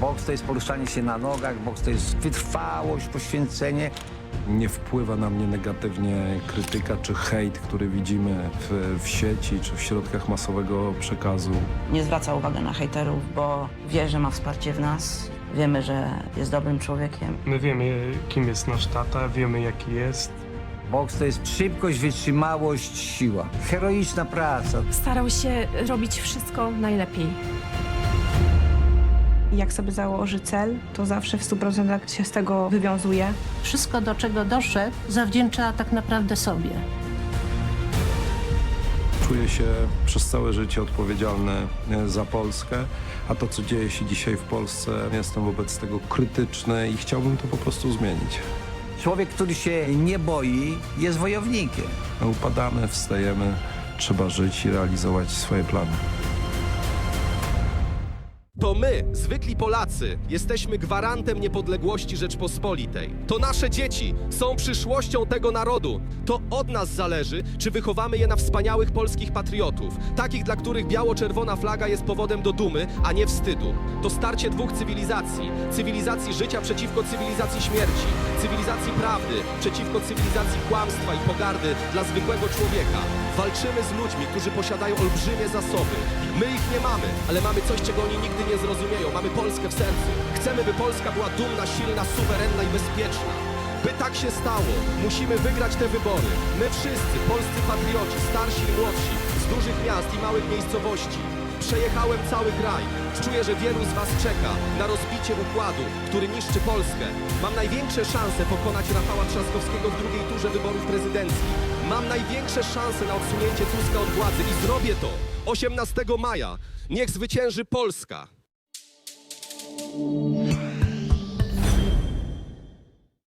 Boks to jest poruszanie się na nogach, boks to jest wytrwałość, poświęcenie. Nie wpływa na mnie negatywnie krytyka czy hejt, który widzimy w, w sieci czy w środkach masowego przekazu. Nie zwraca uwagi na hejterów, bo wie, że ma wsparcie w nas. Wiemy, że jest dobrym człowiekiem. My wiemy, kim jest nasz tata, wiemy, jaki jest. Boks to jest szybkość, wytrzymałość, siła. Heroiczna praca. Starał się robić wszystko najlepiej. Jak sobie założy cel, to zawsze w 100% się z tego wywiązuje. Wszystko, do czego doszedł, zawdzięcza tak naprawdę sobie. Czuję się przez całe życie odpowiedzialny e, za Polskę, a to, co dzieje się dzisiaj w Polsce, jestem wobec tego krytyczny i chciałbym to po prostu zmienić. Człowiek, który się nie boi, jest wojownikiem. My upadamy, wstajemy, trzeba żyć i realizować swoje plany. To my, zwykli Polacy, jesteśmy gwarantem niepodległości Rzeczpospolitej. To nasze dzieci są przyszłością tego narodu. To od nas zależy, czy wychowamy je na wspaniałych polskich patriotów, takich, dla których biało-czerwona flaga jest powodem do dumy, a nie wstydu. To starcie dwóch cywilizacji: cywilizacji życia przeciwko cywilizacji śmierci, cywilizacji prawdy przeciwko cywilizacji kłamstwa i pogardy dla zwykłego człowieka. Walczymy z ludźmi, którzy posiadają olbrzymie zasoby. My ich nie mamy, ale mamy coś, czego oni nigdy zrozumieją. Mamy Polskę w sercu. Chcemy, by Polska była dumna, silna, suwerenna i bezpieczna. By tak się stało, musimy wygrać te wybory. My wszyscy, polscy patrioci, starsi i młodsi, z dużych miast i małych miejscowości. Przejechałem cały kraj. Czuję, że wielu z Was czeka na rozbicie układu, który niszczy Polskę. Mam największe szanse pokonać Rafała Trzaskowskiego w drugiej turze wyborów prezydenckich. Mam największe szanse na odsunięcie Tuska od władzy i zrobię to 18 maja. Niech zwycięży Polska.